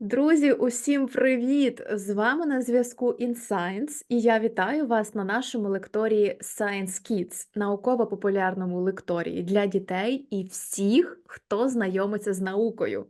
Друзі, усім привіт! З вами на зв'язку InScience, і я вітаю вас на нашому лекторії Science Kids, науково-популярному лекторії для дітей і всіх, хто знайомиться з наукою.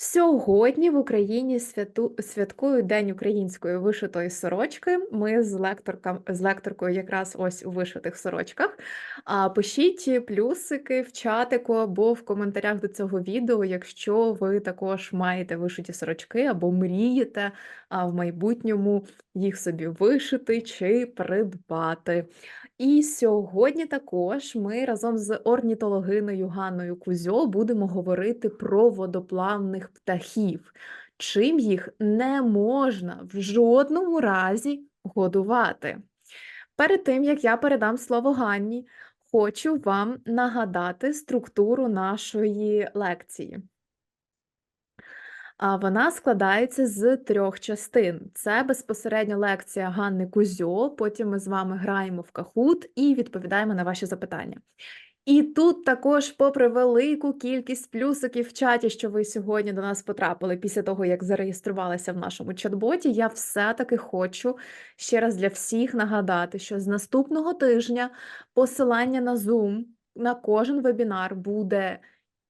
Сьогодні в Україні святу... святкують День української вишитої сорочки. Ми з лекторком з лекторкою якраз ось у вишитих сорочках. А пишіть плюсики в чатику або в коментарях до цього відео, якщо ви також маєте вишиті сорочки або мрієте а, в майбутньому їх собі вишити чи придбати. І сьогодні також ми разом з орнітологиною Ганною Кузьо будемо говорити про водоплавних птахів, чим їх не можна в жодному разі годувати. Перед тим як я передам слово Ганні, хочу вам нагадати структуру нашої лекції. А вона складається з трьох частин. Це безпосередньо лекція Ганни Кузьо. Потім ми з вами граємо в кахут і відповідаємо на ваші запитання. І тут також, попри велику кількість плюсиків в чаті, що ви сьогодні до нас потрапили після того, як зареєструвалися в нашому чат-боті, я все-таки хочу ще раз для всіх нагадати, що з наступного тижня посилання на Zoom на кожен вебінар буде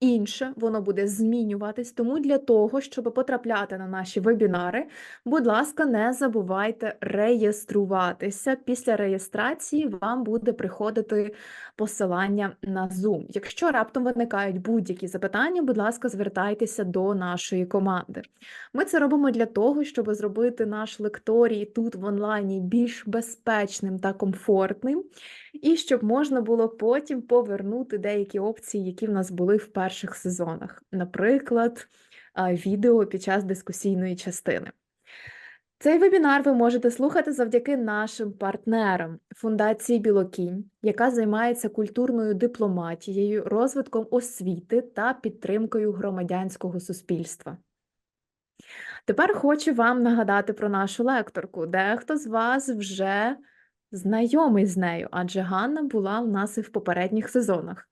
інше, воно буде змінюватись. Тому для того, щоб потрапляти на наші вебінари, будь ласка, не забувайте реєструватися. Після реєстрації вам буде приходити посилання на Zoom. Якщо раптом виникають будь-які запитання, будь ласка, звертайтеся до нашої команди. Ми це робимо для того, щоб зробити наш лекторій тут в онлайні більш безпечним та комфортним, і щоб можна було потім повернути деякі опції, які в нас були в перших сезонах, наприклад, відео під час дискусійної частини. Цей вебінар ви можете слухати завдяки нашим партнерам Фундації Білокінь, яка займається культурною дипломатією, розвитком освіти та підтримкою громадянського суспільства. Тепер хочу вам нагадати про нашу лекторку. Дехто з вас вже знайомий з нею, адже Ганна була у нас і в попередніх сезонах.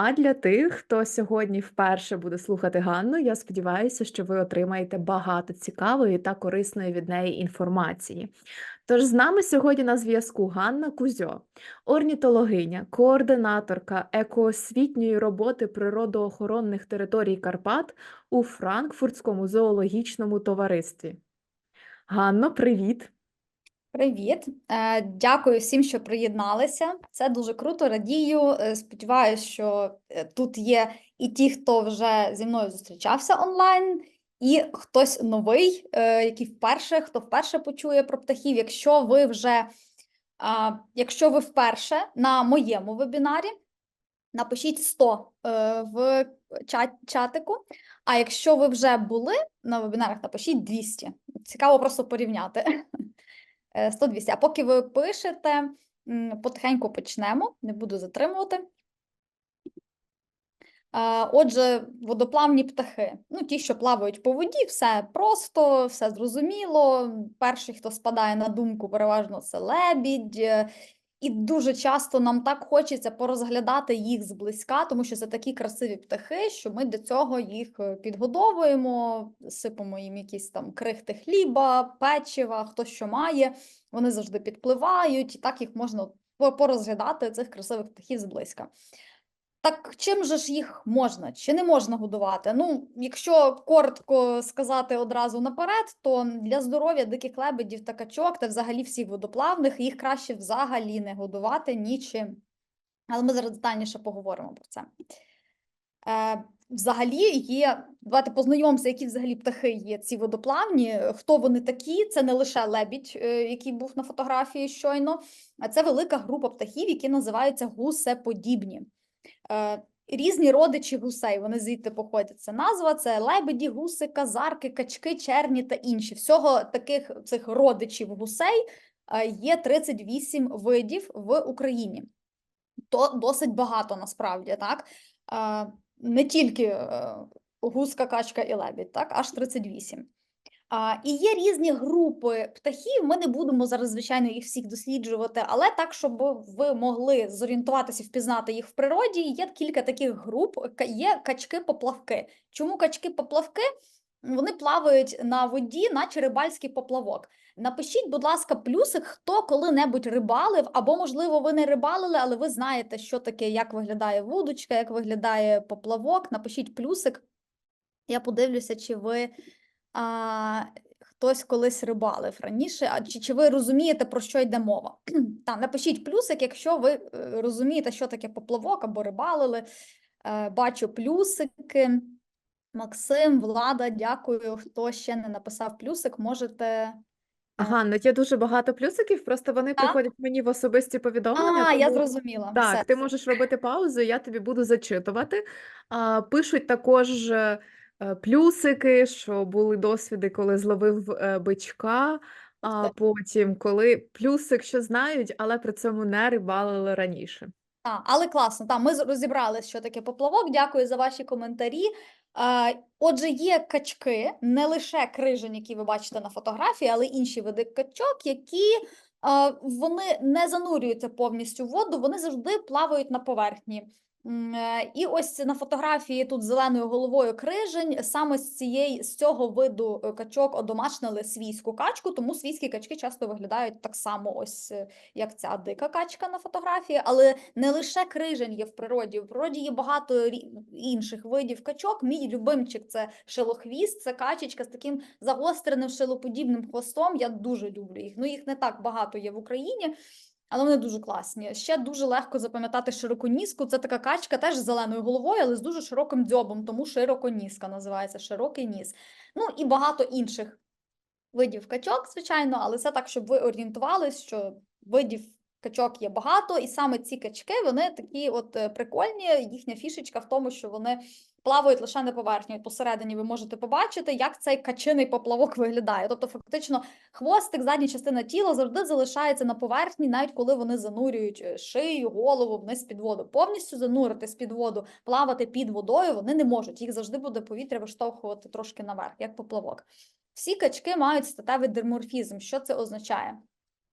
А для тих, хто сьогодні вперше буде слухати Ганну, я сподіваюся, що ви отримаєте багато цікавої та корисної від неї інформації. Тож з нами сьогодні на зв'язку Ганна Кузьо, орнітологиня, координаторка екоосвітньої роботи природоохоронних територій Карпат у Франкфуртському зоологічному товаристві. Ганно, привіт! Привіт, е, дякую всім, що приєдналися. Це дуже круто. Радію. Е, сподіваюсь, що е, тут є і ті, хто вже зі мною зустрічався онлайн, і хтось новий, який вперше, хто вперше почує про птахів. Якщо ви вже якщо ви вперше на моєму вебінарі, напишіть 100 в чатику. А якщо ви вже були на вебінарах, напишіть 200. Цікаво просто порівняти. 100-200. А поки ви пишете, потихеньку почнемо, не буду затримувати. Отже, водоплавні птахи. Ну, ті, що плавають по воді, все просто, все зрозуміло. Перший, хто спадає на думку, переважно це лебідь, і дуже часто нам так хочеться порозглядати їх зблизька, тому що це такі красиві птахи, що ми до цього їх е, підгодовуємо, сипемо їм якісь там крихти хліба, печива, хто що має. Вони завжди підпливають, і так їх можна порозглядати цих красивих птахів зблизька. Так чим же ж їх можна чи не можна годувати? Ну, якщо коротко сказати одразу наперед, то для здоров'я диких лебедів та качок та взагалі всіх водоплавних їх краще взагалі не годувати нічим. Але ми зараз детальніше поговоримо про це. Е, Взагалі є, давайте познайомимося, які взагалі птахи є ці водоплавні. Хто вони такі? Це не лише лебідь, е, який був на фотографії щойно, а це велика група птахів, які називаються гусеподібні. Е, різні родичі гусей, вони звідти походять. Це назва, це лебеді, гуси, казарки, качки, черні та інші. Всього таких цих родичів гусей е, є 38 видів в Україні. То досить багато насправді, так? Е, не тільки гуска, качка і лебідь, так, аж 38. А, І є різні групи птахів. Ми не будемо зараз, звичайно, їх всіх досліджувати, але так, щоб ви могли зорієнтуватися, впізнати їх в природі. Є кілька таких груп. Є качки-поплавки. Чому качки-поплавки? Вони плавають на воді, наче рибальський поплавок. Напишіть, будь ласка, плюсик, хто коли-небудь рибалив, або, можливо, ви не рибалили, але ви знаєте, що таке, як виглядає вудочка, як виглядає поплавок. Напишіть плюсик. Я подивлюся, чи ви а, хтось колись рибалив раніше, а чи, чи ви розумієте, про що йде мова? Та, напишіть плюсик, якщо ви е, розумієте, що таке поплавок або рибалили. Е, Бачу плюсики. Максим, Влада, дякую. Хто ще не написав плюсик, можете. Ага, ну є дуже багато плюсиків, просто вони Так. приходять мені в особисті повідомлення. А, я зрозуміла. Так, Все. ти можеш робити паузу, я тобі буду зачитувати. А, пишуть також е, плюсики, що були досвіди, коли зловив е, бичка, а потім коли плюсик, що знають, але при цьому не рибалили раніше. А, але класно, там ми розібрали, що таке поплавок. Дякую за ваші коментарі. А, отже, є качки, не лише крижень, які ви бачите на фотографії, але інші види качок, які а, вони не занурюються повністю в воду, вони завжди плавають на поверхні. Е, І ось на фотографії тут зеленою головою крижень саме з цієї з цього виду е, качок одомашнили свійську качку, тому свійські качки часто виглядають так само, ось е, як ця дика качка на фотографії, але не лише крижень є в природі. В природі є багато інших видів качок. Мій любимчик це шилохвіст, це качечка з таким загостреним шилоподібним хвостом. Я дуже люблю їх. Ну їх не так багато є в Україні. Але вони дуже класні. Ще дуже легко запам'ятати широконіску. Це така качка теж з зеленою головою, але з дуже широким дзьобом, тому широконіска називається широкий ніс. Ну і багато інших видів качок, звичайно, але це так, щоб ви орієнтувались, що видів качок є багато, і саме ці качки вони такі от е, прикольні. Їхня фішечка в тому, що вони плавають лише на поверхні. Посередині ви можете побачити, як цей качиний поплавок виглядає. Тобто, фактично, хвостик, задня частина тіла завжди залишається на поверхні, навіть коли вони занурюють е, шию, голову вниз під воду. Повністю зануритись під воду, плавати під водою вони не можуть. Їх завжди буде повітря виштовхувати трошки наверх, як поплавок. Всі качки мають статевий диморфізм. Що це означає?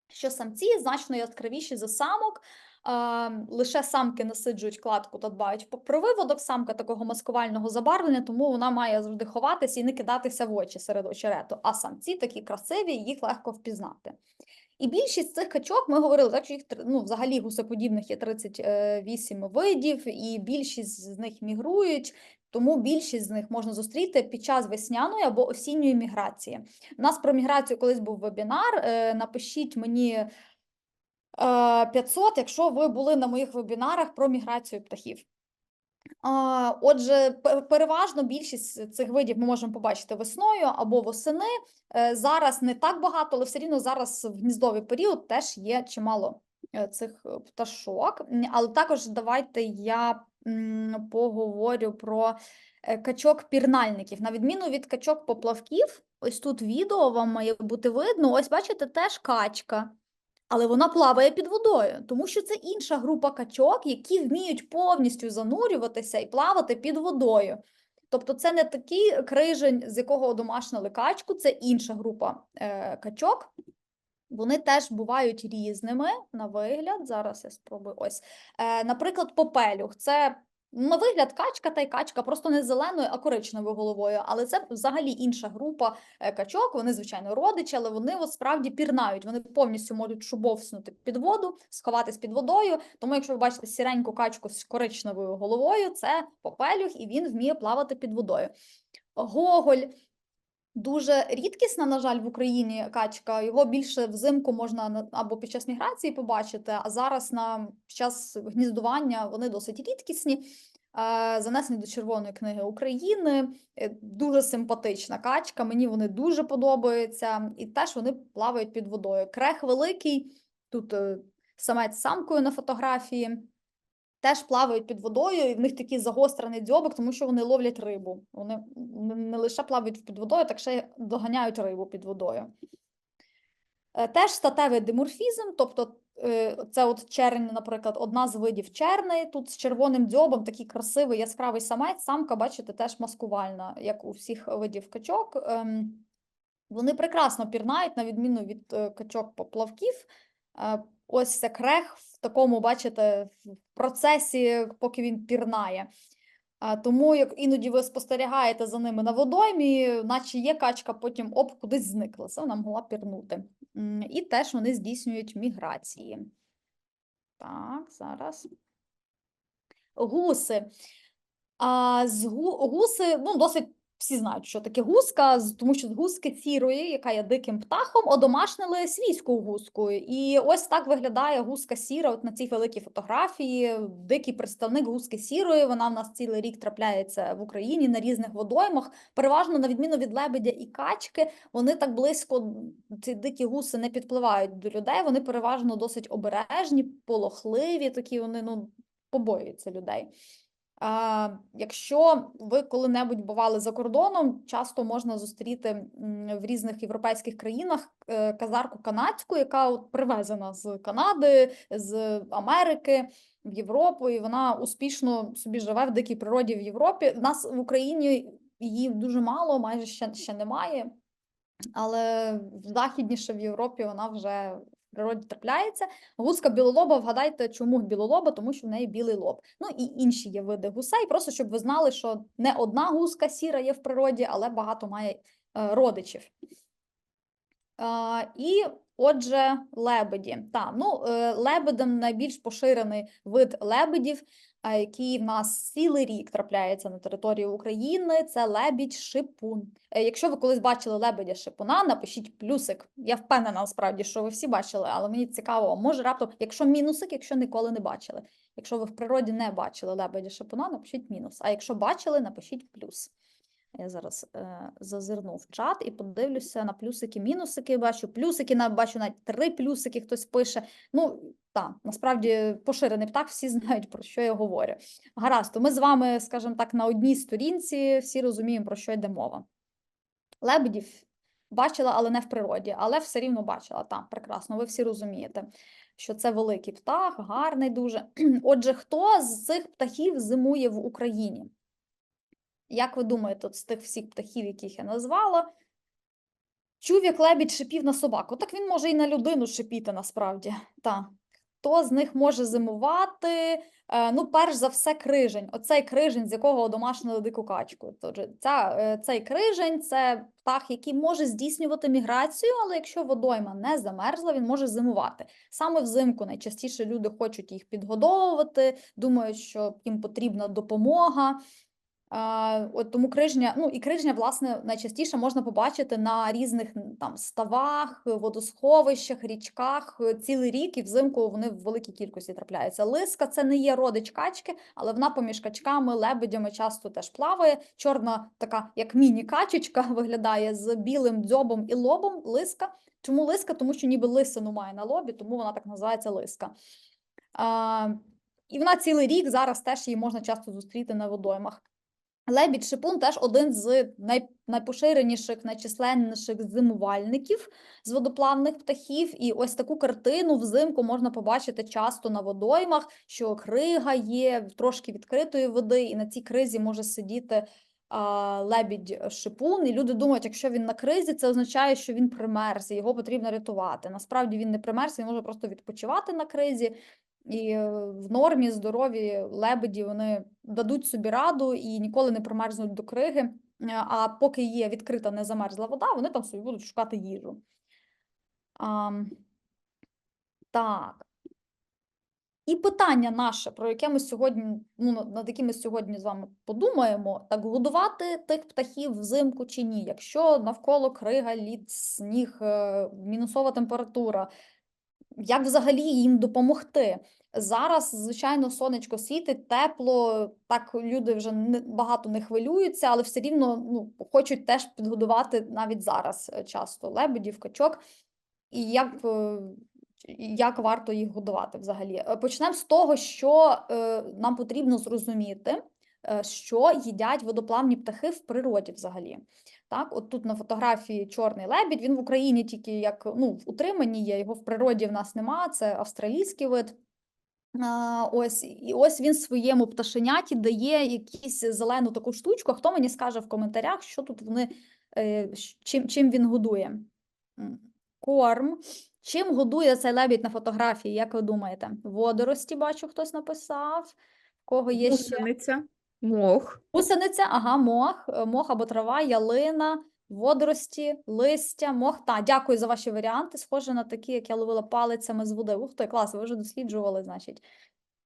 Що самці значно яскравіші за самок. А, Лише самки насиджують кладку та дбають про виводок. Самка такого маскувального забарвлення, тому вона має завжди ховатися і не кидатися в очі серед очерету. А самці такі красиві, їх легко впізнати. І більшість цих качок ми говорили, так що їх ну, взагалі гусеподібних є 38 видів, і більшість з них мігрують. Тому більшість з них можна зустріти під час весняної або осінньої міграції. У нас про міграцію колись був вебінар. е, Напишіть мені е, 500, якщо ви були на моїх вебінарах про міграцію птахів. Отже, переважно більшість цих видів ми можемо побачити весною або восени. Е, Зараз не так багато, але все рівно зараз в гніздовий період теж є чимало е, цих е, пташок. Але також давайте я поговорю про е, качок-пірнальників. На відміну від качок-поплавків, ось тут відео вам має бути видно. Ось бачите, теж качка. Але вона плаває під водою, тому що це інша група качок, які вміють повністю занурюватися і плавати під водою. Тобто це не такий крижень, з якого одомашнили качку, це інша група е, качок. Вони теж бувають різними на вигляд. Зараз я спробую ось. Е, наприклад, попелюх. Це на вигляд качка та й качка, просто не зеленою, а коричневою головою. Але це взагалі інша група е, качок. Вони, звичайно, родичі, але вони от справді пірнають. Вони повністю можуть шубовснути під воду, сховатись під водою. Тому, якщо ви бачите сіреньку качку з коричневою головою, це попелюх, і він вміє плавати під водою. Гоголь. Дуже рідкісна, на жаль, в Україні качка. Його більше взимку можна на- або під час міграції побачити, а зараз на час гніздування вони досить рідкісні. Е, Занесені до Червоної книги України. Е, Дуже симпатична качка. Мені вони дуже подобаються, і теж вони плавають під водою. Крех великий, тут е, самець з самкою на фотографії. Теж плавають під водою, і в них такий загострений дзьобик, тому що вони ловлять рибу. Вони не- лише плавають під водою, так ще й доганяють рибу під водою. Е, Теж статевий диморфізм, тобто е, це от чернь, наприклад, одна з видів черни, тут з червоним дзьобом, такий красивий яскравий самець, самка, бачите, теж маскувальна, як у всіх видів качок. Ем, Вони прекрасно пірнають, на відміну від е, качок-поплавків. Е, Ось це крех такому, бачите, процесі, поки він пірнає. Тому як іноді ви спостерігаєте за ними на водоймі, наче є качка, потім оп, кудись зникла. Це вона могла пірнути. І теж вони здійснюють міграції. Так, зараз. Гуси. А з гу, гуси, ну, досить всі знають, що таке гуска, тому що з гуски сірої, яка є диким птахом, одомашнили свійську гуску. І ось так виглядає гуска сіра. От на цій великій фотографії. Дикий представник гуски сірої. Вона в нас цілий рік трапляється в Україні на різних водоймах. Переважно, на відміну від лебедя і качки, вони так близько, ці дикі гуси не підпливають до людей. Вони переважно досить обережні, полохливі, такі вони ну, побоюються людей. Якщо ви коли-небудь бували за кордоном, часто можна зустріти в різних європейських країнах е, казарку канадську, яка от привезена з Канади, з Америки в Європу, і вона успішно собі живе в дикій природі в Європі. У нас в Україні її дуже мало, майже ще, ще немає. Але в західніше в Європі вона вже природі трапляється. Гуска білолоба, вгадайте, чому білолоба, тому що в неї білий лоб. Ну і інші є види гусей, просто щоб ви знали, що не одна гуска сіра є в природі, але багато має е, родичів. І отже, лебеді. Та, ну, е, лебедем найбільш поширений вид лебедів, який в нас цілий рік трапляється на території України, це лебідь шипун. Е, Якщо ви колись бачили лебедя шипуна, напишіть плюсик. Я впевнена насправді, що ви всі бачили, але мені цікаво, може раптом, якщо мінусик, якщо ніколи не бачили. Якщо ви в природі не бачили лебедя шипуна, напишіть мінус. А якщо бачили, напишіть плюс. Я зараз е, зазирну в чат і подивлюся на плюсики, мінусики. Бачу плюсики, на бачу навіть три плюсики хтось пише. Ну, так, насправді поширений птах, всі знають, про що я говорю. Гаразд, то ми з вами, скажімо так, на одній сторінці всі розуміємо, про що йде мова. Лебедів бачила, але не в природі, але все рівно бачила. Так, прекрасно, ви всі розумієте, що це великий птах, гарний дуже. Отже, хто з цих птахів зимує в Україні? Як ви думаєте, от з тих всіх птахів, яких я назвала, чув, як лебідь шипів на собаку? Так він може і на людину шипіти насправді. Та. Хто з них може зимувати? Е, ну, перш за все, крижень. Оцей крижень, з якого одомашнили дику качку. Тож, ця, е, цей крижень це птах, який може здійснювати міграцію, але якщо водойма не замерзла, він може зимувати. Саме взимку найчастіше люди хочуть їх підгодовувати, думають, що їм потрібна допомога. От тому крижня, ну і крижня, власне, найчастіше можна побачити на різних там ставах, водосховищах, річках цілий рік, і взимку вони в великій кількості трапляються. Лиска це не є родич качки, але вона поміж качками, лебедями часто теж плаває. Чорна, така як міні-качечка, виглядає з білим дзьобом і лобом. Лиска. Чому лиска? Тому що ніби лисину має на лобі, тому вона так називається лиска. А, і вона цілий рік зараз теж її можна часто зустріти на водоймах. Лебідь шипун теж один з най, найпоширеніших, найчисленніших зимувальників з водоплавних птахів. І ось таку картину взимку можна побачити часто на водоймах, що крига є трошки відкритої води, і на цій кризі може сидіти а, лебідь шипун. І люди думають, якщо він на кризі, це означає, що він примерз, і його потрібно рятувати. Насправді він не примерз, він може просто відпочивати на кризі. І е, в нормі здорові лебеді вони дадуть собі раду і ніколи не промерзнуть до криги. Е, А поки є відкрита незамерзла вода, вони там собі будуть шукати їжу. А, так. І питання наше, про яке ми сьогодні, ну, над- яким ми сьогодні з вами подумаємо, так годувати тих птахів взимку чи ні, якщо навколо крига, лід, сніг, е, мінусова температура, як взагалі їм допомогти? Зараз, звичайно, сонечко світить, тепло, так люди вже не, багато не хвилюються, але все рівно ну, хочуть теж підгодувати навіть зараз е, часто лебедів, качок. І як, е, як варто їх годувати взагалі? Е, Почнемо з того, що нам потрібно зрозуміти, що їдять водоплавні птахи в природі взагалі. Так, от тут на фотографії чорний лебідь, він в Україні тільки як ну, в утриманні є, його в природі в нас нема, це австралійський вид. А, ось, і ось він своєму пташеняті дає якусь зелену таку штучку. Хто мені скаже в коментарях, що тут вони, е, чим, чим він годує? Корм. Чим годує цей лебідь на фотографії, як ви думаєте? Водорості, бачу, хтось написав. Кого є ще? Гусениця. Мох. Гусениця, ага, мох, е, мох або трава, ялина, водорості, листя, мох. Та, дякую за ваші варіанти. Схоже на такі, як я ловила палицями з води. Ух ти, клас, ви вже досліджували, значить.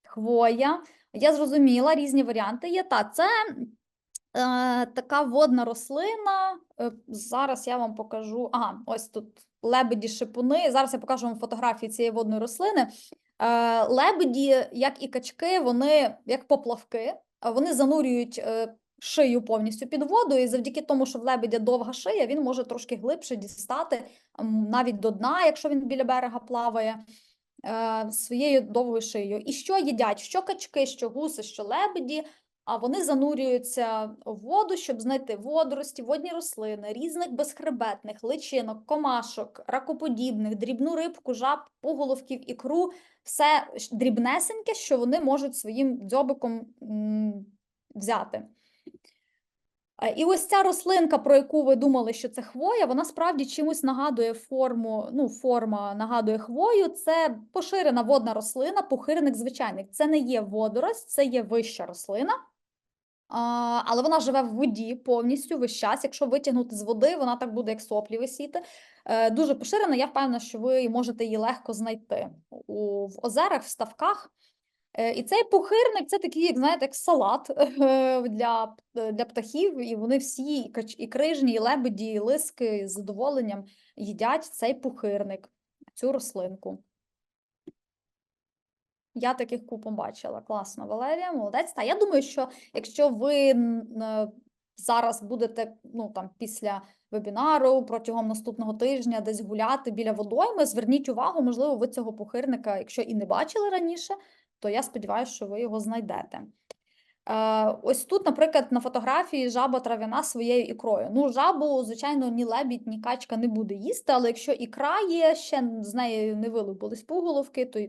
Хвоя. Я зрозуміла, різні варіанти є. Та, це е, така водна рослина. Е, зараз я вам покажу. Ага, ось тут лебеді шипуни. Зараз я покажу вам фотографії цієї водної рослини. Е, лебеді, як і качки, вони як поплавки, вони занурюють е, шию повністю під воду, і завдяки тому, що в лебедя довга шия, він може трошки глибше дістати навіть до дна, якщо він біля берега плаває. е, Своєю довгою шиєю. І що їдять? Що качки, що гуси, що лебеді, а вони занурюються в воду, щоб знайти водорості, водні рослини, різних безхребетних, личинок, комашок, ракоподібних, дрібну рибку, жаб, пуголовків, ікру, все дрібнесеньке, що вони можуть своїм дзьобиком взяти. І ось ця рослинка, про яку ви думали, що це хвоя, вона справді чимось нагадує форму, ну, форма нагадує хвою. Це поширена водна рослина, похирник звичайний. Це не є водорость, це є вища рослина. Але вона живе в воді повністю весь час. Якщо витягнути з води, вона так буде як соплі висіти. Е, дуже поширена. Я впевнена, що ви можете її легко знайти у, в озерах, в ставках. Е, І цей пухирник це такий, як знаєте, як салат е, для, для птахів, і вони всі, і крижні, і лебеді, і лиски з задоволенням їдять цей пухирник, цю рослинку. Я таких купом бачила. Класно, Валерія, молодець. Та я думаю, що якщо ви е, зараз будете ну, там, після вебінару протягом наступного тижня десь гуляти біля водойми, зверніть увагу, можливо, ви цього пухирника, якщо і не бачили раніше, то я сподіваюся, що ви його знайдете. Е, ось тут, наприклад, на фотографії жаба трав'яна своєю ікрою. Ну, жабу, звичайно, ні лебідь, ні качка не буде їсти, але якщо ікра є, ще з нею не вилупились пуголовки, то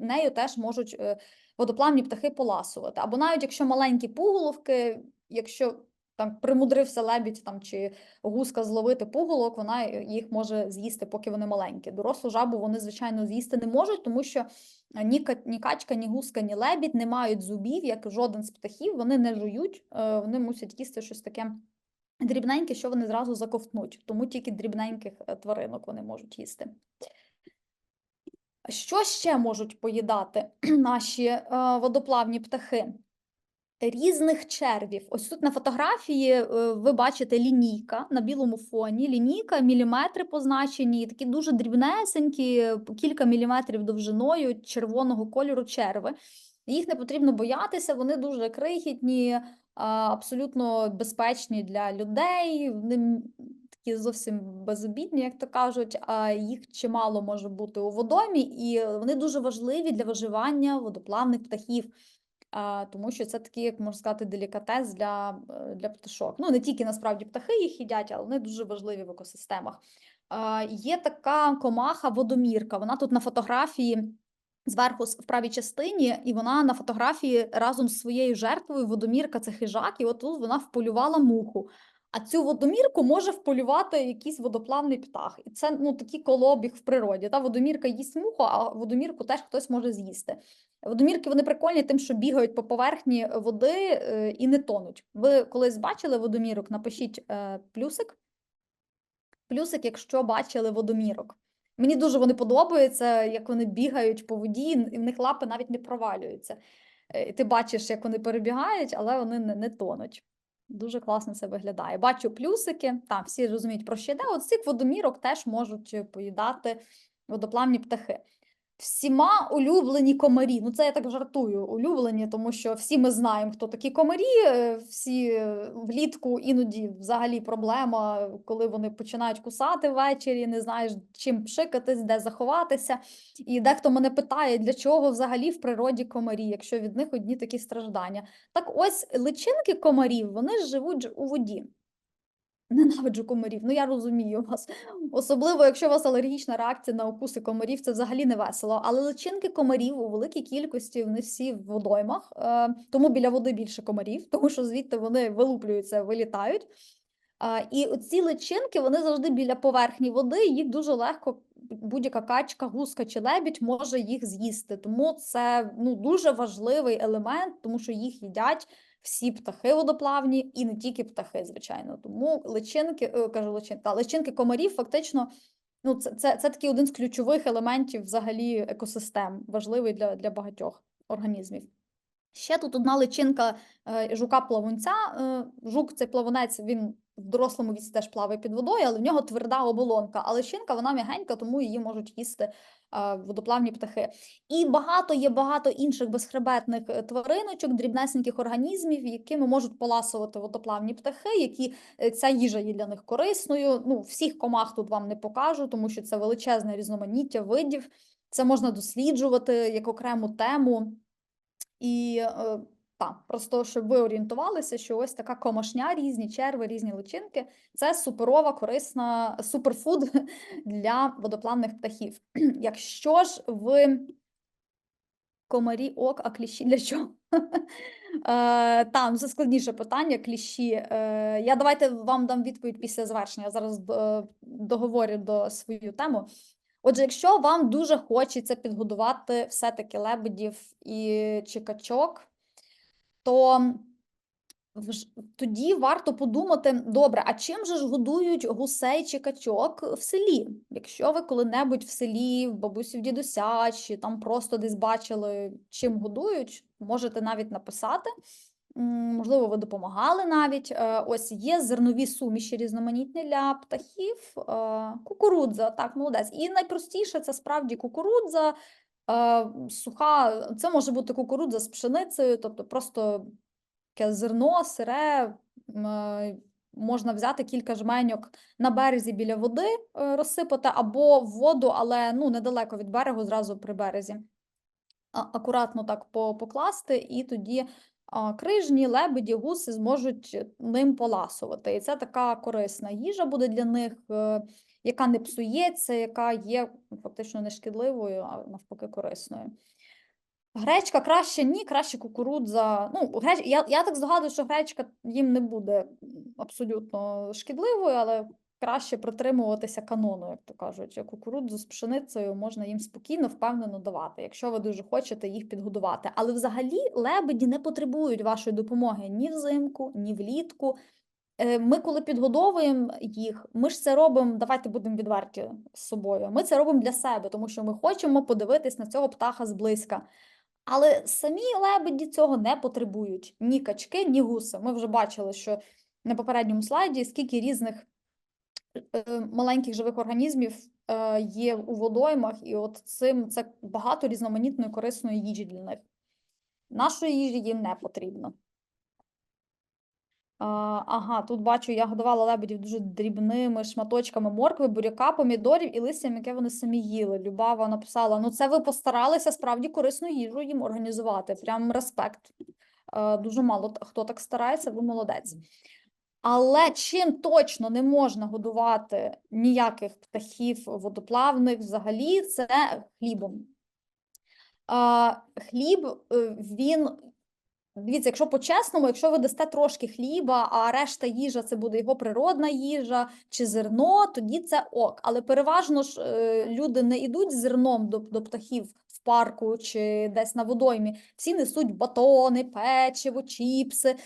нею теж можуть е, водоплавні птахи поласувати. Або навіть якщо маленькі пуголовки, якщо там примудрився лебідь там, чи гуска зловити пуголок, вона е, їх може з'їсти, поки вони маленькі. Дорослу жабу вони, звичайно, з'їсти не можуть, тому що е, ні, ні качка, ні гуска, ні лебідь не мають зубів, як жоден з птахів, вони не жують, е, вони мусять їсти щось таке дрібненьке, що вони зразу заковтнуть. Тому тільки дрібненьких тваринок вони можуть їсти. Що ще можуть поїдати наші водоплавні птахи? Різних червів. Ось тут на фотографії е, ви бачите лінійка на білому фоні. Лінійка, міліметри позначені, такі дуже дрібнесенькі, е, кілька міліметрів довжиною червоного кольору черви. Їх не потрібно боятися, вони дуже крихітні, абсолютно безпечні для людей. Вони такі зовсім безобідні, як то кажуть, а їх чимало може бути у водомі, і вони дуже важливі для виживання водоплавних птахів. Тому що це такий, як можна сказати, делікатес для, е, для пташок. Ну, не тільки насправді птахи їх їдять, але вони дуже важливі в екосистемах. Є така комаха водомірка. Вона тут на фотографії зверху в правій частині, і вона на фотографії разом з своєю жертвою водомірка це хижак, і от тут вона вполювала муху. А цю водомірку може вполювати якийсь водоплавний птах. І це ну, такий колобіг в природі. Та водомірка їсть муху, а водомірку теж хтось може з'їсти. Водомірки вони прикольні тим, що бігають по поверхні води е, і не тонуть. Ви колись бачили водомірок? Напишіть е, плюсик. Плюсик, якщо бачили водомірок. Мені дуже вони подобаються, як вони бігають по воді, і в них лапи навіть не провалюються. Е, і Ти бачиш, як вони перебігають, але вони не, не тонуть. Дуже класно це виглядає. Бачу плюсики, там всі розуміють, про що йде. От цих водомірок теж можуть поїдати водоплавні птахи. Всіма улюблені комарі. Ну, це я так жартую, улюблені, тому що всі ми знаємо, хто такі комарі. е, Всі е, влітку іноді взагалі проблема, коли вони починають кусати ввечері, не знаєш, чим пшикатись, де заховатися. І дехто мене питає, для чого взагалі в природі комарі, якщо від них одні такі страждання. Так ось личинки комарів, вони живуть у воді. Ненавиджу комарів, ну я розумію вас. Особливо, якщо у вас алергічна реакція на укуси комарів, це взагалі не весело. Але личинки комарів у великій кількості вони всі в водоймах, е, тому біля води більше комарів, тому що звідти вони вилуплюються, вилітають. І оці личинки вони завжди біля поверхні води, їх дуже легко будь-яка качка, гуска чи лебідь може їх з'їсти. Тому це ну, дуже важливий елемент, тому що їх їдять всі птахи водоплавні і не тільки птахи, звичайно. Тому личинки, е, кажу личинки, та личинки комарів фактично. Ну, це, це, це такий один з ключових елементів взагалі екосистем, важливий для, для багатьох організмів. Ще тут одна личинка е, жука-плавунця. Е, Жук, цей плавунець, він в дорослому віці теж плаває під водою, але в нього тверда оболонка. А личинка вона м'ягенька, тому її можуть їсти е, водоплавні птахи. І багато є багато інших безхребетних е, твариночок, дрібнесеньких організмів, якими можуть поласувати водоплавні птахи, які е, ця їжа є для них корисною. Ну, всіх комах тут вам не покажу, тому що це величезне різноманіття видів. Це можна досліджувати як окрему тему. І е, та, просто щоб ви орієнтувалися, що ось така комашня, різні черви, різні личинки це суперова, корисна суперфуд для водоплавних птахів. Якщо ж ви комарі ок, а кліщі для чого? Е, Там це складніше питання. Кліщі. Е, Я давайте вам дам відповідь після завершення. Я зараз е, договорю до свою тему. Отже, якщо вам дуже хочеться підгодувати все-таки лебедів і чи качок, то тоді варто подумати, добре, а чим же ж годують гусей чи качок в селі? Якщо ви коли-небудь в селі, в бабусі, в дідуся, чи там просто десь бачили, чим годують, можете навіть написати. Можливо, ви допомагали навіть. Е, Ось є зернові суміші різноманітні для птахів. Е, Кукурудза, так, молодець. І найпростіше це справді кукурудза, суха, це може бути кукурудза з пшеницею, тобто просто таке зерно, сире. е, Можна взяти кілька жменьок на березі біля води, е, розсипати, або в воду, але ну, недалеко від берегу, зразу при березі. Акуратно так по- покласти, і тоді крижні, лебеді, гуси зможуть ним поласувати. І це така корисна їжа буде для них, е, яка не псується, яка є фактично не шкідливою, а навпаки корисною. Гречка краще ні, краще кукурудза. Ну, греч... я, я так здогадую, що гречка їм не буде абсолютно шкідливою, але краще притримуватися канону, як то кажуть. А Кукурудзу з пшеницею можна їм спокійно, впевнено давати, якщо ви дуже хочете їх підгодувати. Але взагалі лебеді не потребують вашої допомоги ні взимку, ні влітку. Е, Ми, коли підгодовуємо їх, ми ж це робимо, давайте будемо відверті з собою. Ми це робимо для себе, тому що ми хочемо подивитись на цього птаха зблизька. Але самі лебеді цього не потребують ні качки, ні гуси. Ми вже бачили, що на попередньому слайді скільки різних е, маленьких живих організмів е, є у водоймах, і от цим це багато різноманітної корисної їжі для них. Нашої їжі їм не потрібно. Ага, тут бачу, я годувала лебедів дуже дрібними шматочками моркви, буряка, помідорів і листям, яке вони самі їли. Любава написала: ну це ви постаралися справді корисну їжу їм організувати. Прям респект. Е, Дуже мало хто так старається, ви молодець. Але чим точно не можна годувати ніяких птахів водоплавних взагалі, це хлібом. А, хліб, е, він Дивіться, якщо по-чесному, якщо ви дасте трошки хліба, а решта їжа це буде його природна їжа чи зерно, тоді це ок. Але переважно ж е, люди не йдуть зерном до, до птахів парку чи десь на водоймі. Всі несуть батони, печиво, чіпси.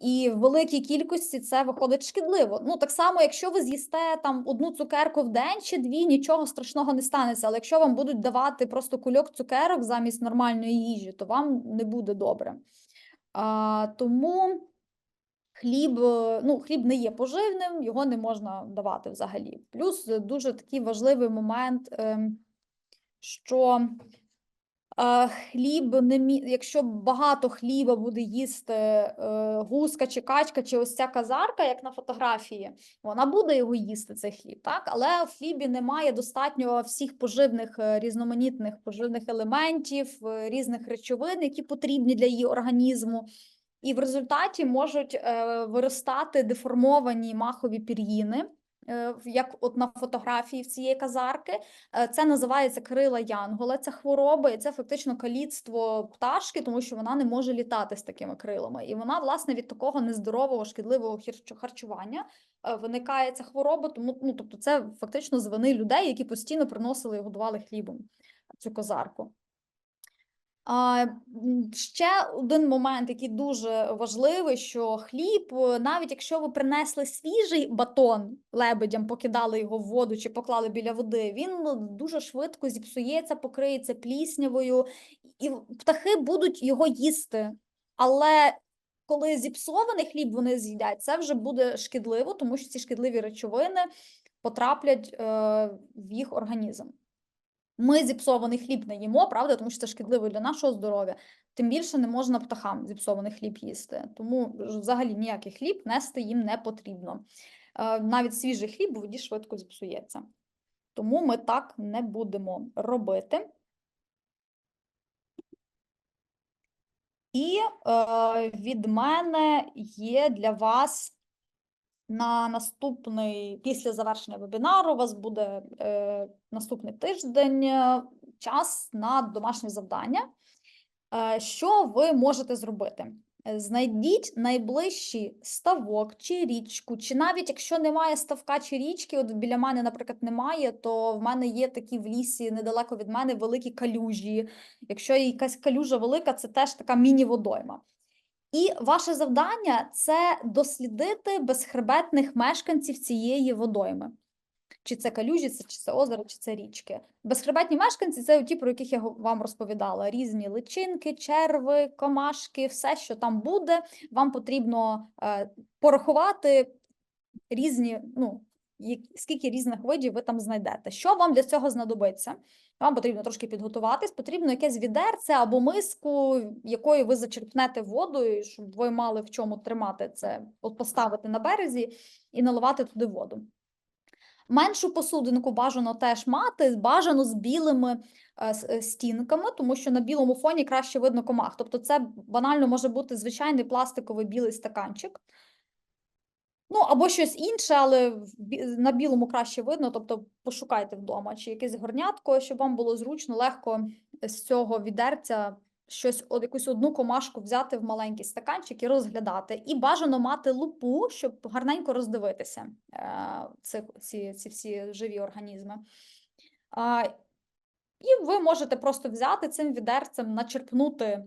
І в великій кількості це виходить шкідливо. Ну так само, якщо ви з'їсте там одну цукерку в день чи дві, нічого страшного не станеться. Але якщо вам будуть давати просто кульок цукерок замість нормальної їжі, то вам не буде добре. А, тому хліб, е, ну, хліб не є поживним, його не можна давати взагалі. Плюс дуже такий важливий момент, ем, що хліб не мі... якщо багато хліба буде їсти е, гуска чи качка, чи ось ця казарка, як на фотографії, вона буде його їсти, цей хліб, так? Але в хлібі немає достатньо всіх поживних е, різноманітних поживних елементів, е, різних речовин, які потрібні для її організму. І в результаті можуть виростати деформовані махові пір'їни, як от на фотографії в цієї казарки. Е, Це називається крила янгола, ця хвороба, і це фактично каліцтво пташки, тому що вона не може літати з такими крилами. І вона, власне, від такого нездорового, шкідливого харчування е, виникає ця хвороба. Тому ну, тобто, це фактично з вини людей, які постійно приносили і годували хлібом цю козарку. Ще один момент, який дуже важливий, що хліб, е, навіть якщо ви принесли свіжий батон лебедям, покидали його в воду чи поклали біля води, він ну, дуже швидко зіпсується, покриється пліснявою, і птахи будуть його їсти. Але коли зіпсований хліб вони з'їдять, це вже буде шкідливо, тому що ці шкідливі речовини потраплять е, в їх організм. Ми зіпсований хліб не їмо, правда, тому що це шкідливо для нашого здоров'я. Тим більше не можна птахам зіпсований хліб їсти. Тому взагалі ніякий хліб нести їм не потрібно. Е, Навіть свіжий хліб у воді швидко зіпсується. Тому ми так не будемо робити. І е, від мене є для вас на наступний, після завершення вебінару, у вас буде е, наступний тиждень е, час на домашнє завдання. Е, що ви можете зробити? Знайдіть найближчий ставок чи річку, чи навіть якщо немає ставка чи річки, от біля мене, наприклад, немає, то в мене є такі в лісі недалеко від мене великі калюжі. Якщо якась калюжа велика, це теж така міні-водойма. І ваше завдання це дослідити безхребетних мешканців цієї водойми. Чи це калюжі, чи це озеро, чи це річки. Безхребетні мешканці це ті, про яких я вам розповідала: різні личинки, черви, комашки, все, що там буде. Вам потрібно е, порахувати різні, ну, скільки різних видів ви там знайдете. Що вам для цього знадобиться? Вам потрібно трошки підготуватись, потрібно якесь відерце або миску, якою ви зачерпнете водою, щоб ви мали в чому тримати це, от поставити на березі і наливати туди воду. Меншу посудинку бажано теж мати, бажано з білими е, е, стінками, тому що на білому фоні краще видно комах. Тобто це банально може бути звичайний пластиковий білий стаканчик. Ну, або щось інше, але на білому краще видно, тобто пошукайте вдома, чи якесь горнятко, щоб вам було зручно, легко з цього відерця щось, якусь одну комашку взяти в маленький стаканчик і розглядати. І бажано мати лупу, щоб гарненько роздивитися е, ці, ці, ці всі живі організми. І ви можете просто взяти цим відерцем, начерпнути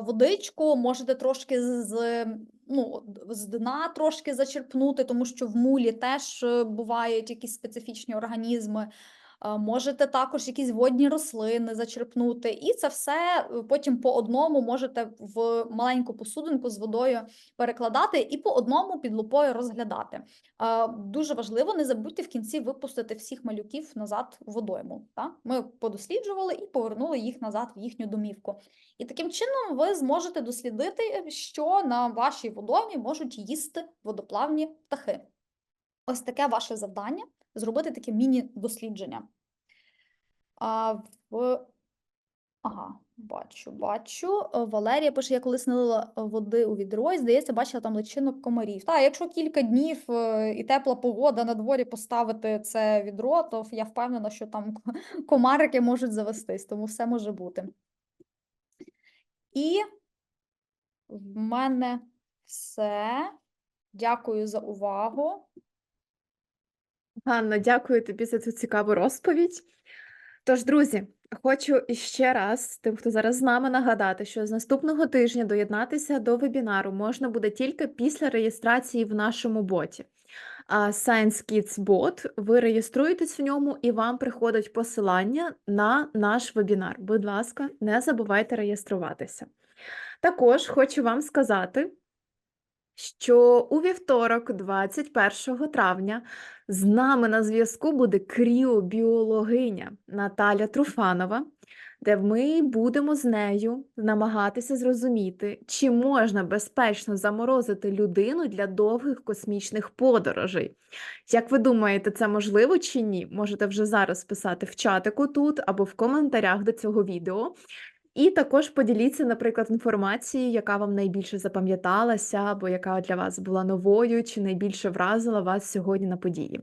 водичку, можете трошки з, ну, з дна трошки зачерпнути, тому що в мулі теж е, бувають якісь специфічні організми. А, Можете також якісь водні рослини зачерпнути, і це все е, потім по одному можете в маленьку посудинку з водою перекладати і по одному під лупою розглядати. Дуже важливо, не забудьте в кінці випустити всіх малюків назад в водойму. Так? Ми подосліджували і повернули їх назад в їхню домівку. І таким чином ви зможете дослідити, що на вашій водоймі можуть їсти водоплавні птахи. Ось таке ваше завдання зробити таке міні-дослідження. А в... Ага, бачу, бачу. Валерія пише, я колись налила е, води у відро і, здається, бачила там личинок комарів. Та, якщо кілька днів е, і тепла погода на дворі поставити це відро, то я впевнена, що там комарики можуть завестись, тому все може бути. І в мене все. Дякую за увагу. Ганна, дякую тобі за цю цікаву розповідь. Тож, друзі, хочу іще раз тим, хто зараз з нами, нагадати, що з наступного тижня доєднатися до вебінару можна буде тільки після реєстрації в нашому боті. Science Kids Bot, ви реєструєтесь в ньому і вам приходить посилання на наш вебінар. Будь ласка, не забувайте реєструватися. Також хочу вам сказати, що у вівторок, 21 травня, з нами на зв'язку буде кріобіологиня Наталя Труфанова, де ми будемо з нею намагатися зрозуміти, чи можна безпечно заморозити людину для довгих космічних подорожей. Як ви думаєте, це можливо чи ні? Можете вже зараз писати в чатику тут або в коментарях до цього відео. І також поділіться, наприклад, інформацією, яка вам найбільше запам'яталася, або яка для вас була новою, чи найбільше вразила вас сьогодні на події.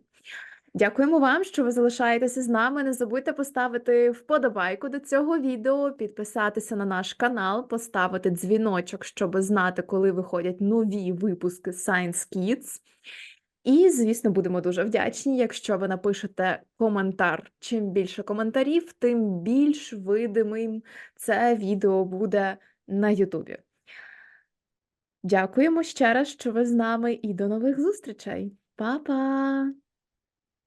Дякуємо вам, що ви залишаєтеся з нами. Не забудьте поставити вподобайку до цього відео, підписатися на наш канал, поставити дзвіночок, щоб знати, коли виходять нові випуски Science Kids. І, звісно, будемо дуже вдячні, якщо ви напишете коментар. Чим більше коментарів, тим більш видимим це відео буде на Ютубі. Дякуємо ще раз, що ви з нами, і до нових зустрічей. Па-па!